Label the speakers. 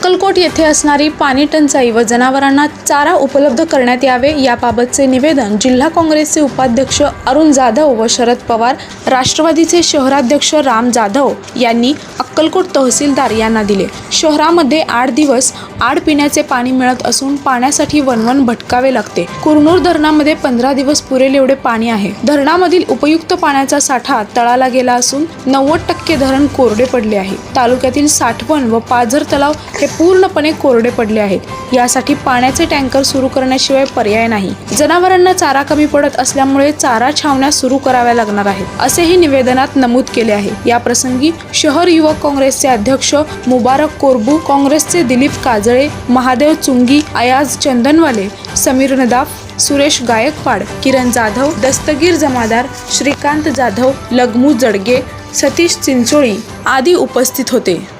Speaker 1: अक्कलकोट येथे असणारी पाणी टंचाई व जनावरांना चारा उपलब्ध करण्यात यावे याबाबतचे निवेदन जिल्हा काँग्रेसचे उपाध्यक्ष अरुण जाधव व शरद पवार राष्ट्रवादीचे शहराध्यक्ष राम जाधव यांनी अक्कलकोट तहसीलदार यांना दिले. शहरामध्ये आठ दिवस आड पिण्याचे पाणी मिळत असून पाण्यासाठी वनवन भटकावे लागते. कुरनूर धरणामध्ये पंधरा दिवस पुरेल एवढे पाणी आहे. धरणामधील उपयुक्त पाण्याचा साठा तळाला गेला असून नव्वद टक्के धरण कोरडे पडले आहे. तालुक्यातील साठवण व पाझर तलाव हे पूर्णपणे कोरडे पडले आहेत. यासाठी पाण्याचे टँकर सुरू करण्याशिवाय पर्याय नाही. जनावरांना चारा कमी पडत असल्यामुळे चारा छावण्या सुरू कराव्या लागणार आहेत असेही निवेदनात नमूद केले आहे. या प्रसंगी शहर युवक काँग्रेसचे अध्यक्ष मुबारक कोरबू काँग्रेसचे दिलीप काजळे महादेव चुंगी अयाज चंदनवाले समीर नदाफ सुरेश गायकवाड किरण जाधव दस्तगीर जमादार श्रीकांत जाधव लगमू जडगे सतीश चिंचोळी आदी उपस्थित होते.